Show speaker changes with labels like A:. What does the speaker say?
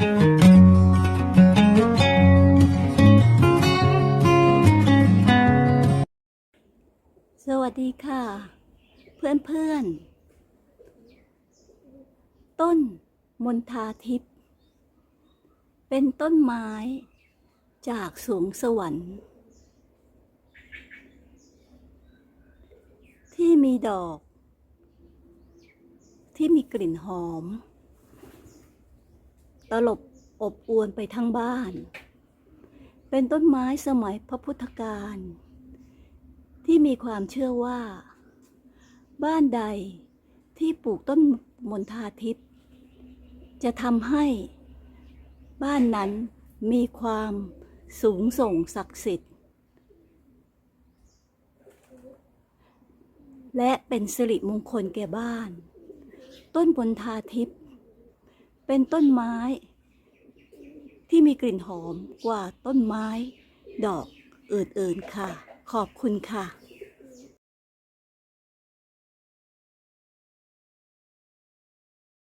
A: สวัสดีค่ะ เพื่อนเพื่อนๆต้นมนทาทิพย์เป็นต้นไม้จากสวงสวรรค์ ที่มีดอก ที่มีกลิ่นหอม ตลบอบอวนไปทั้งบ้าน เป็นต้นไม้สมัยพระพุทธการที่มีความเชื่อว่า บ้านใดที่ปลูกต้นมณฑาทิพย์จะทำให้บ้านนั้นมีความสูงส่งศักดิ์สิทธิ์ และเป็นสิริมงคลแก่บ้าน ต้นมณฑาทิพย์ เป็นต้นไม้ ที่มีกลิ่นหอมกว่าต้นไม้ ดอกอื่นๆค่ะ ขอบคุณค่ะ